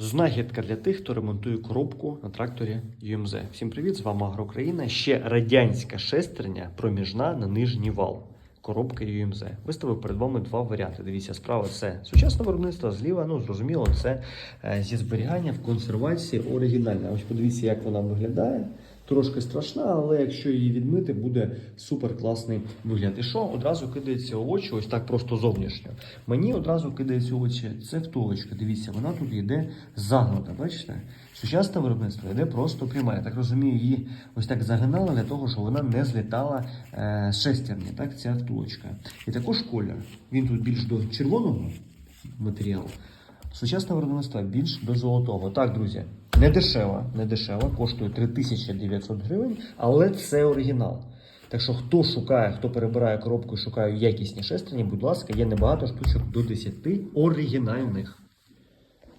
Знахідка для тих, хто ремонтує коробку на тракторі ЮМЗ. Всім привіт, з вами Агрокраїна. Ще радянська шестерня проміжна на нижній вал. коробки ЮМЗ. Виставив перед вами два варіанти. Дивіться, справа це сучасне виробництво, зліва, ну зрозуміло, це е, зі зберігання в консервації оригінальна. Ось подивіться, як вона виглядає. Трошки страшна, але якщо її відмити, буде супер класний вигляд. І що одразу кидається в очі, ось так просто зовнішньо. Мені одразу кидається в очі це втулочка. Дивіться, вона тут йде загнута. Бачите? Сучасне виробництво йде просто пряма. Я так розумію, її ось так загинали для того, щоб вона не злітала е, з шестерні. Так, ця втулочка. І також колір. Він тут більш до червоного матеріалу. Сучасне виробництво більш до золотого. Так, друзі, не дешева, не дешева, коштує 3900 гривень, але це оригінал. Так що хто шукає, хто перебирає коробку і шукає якісні шестерні, будь ласка, є небагато штучок до 10 оригінальних.